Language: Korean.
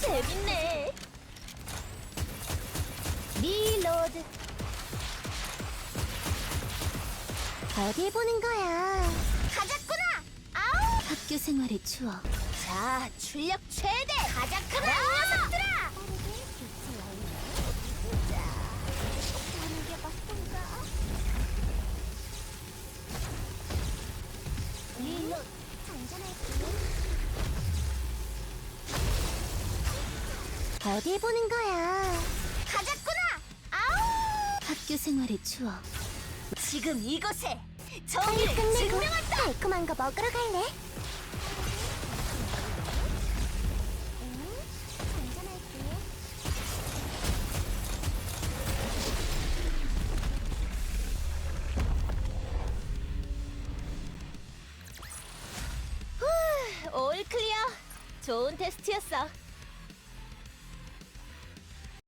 재밌네. 리로드. 어디 보는 거야? 가자꾸나. 아우. 학교 생활의 추억. 자, 출력 최대. 가자꾸나 녀석들아. 리로드. 어디 보는 거야? 가자꾸나! 아우! 학교 생활의 추억. 지금 이곳에 빨리 정의를 끝내고 증명한다! 달콤한 거 먹으러 갈래? 올 클리어! 좋은 테스트였어.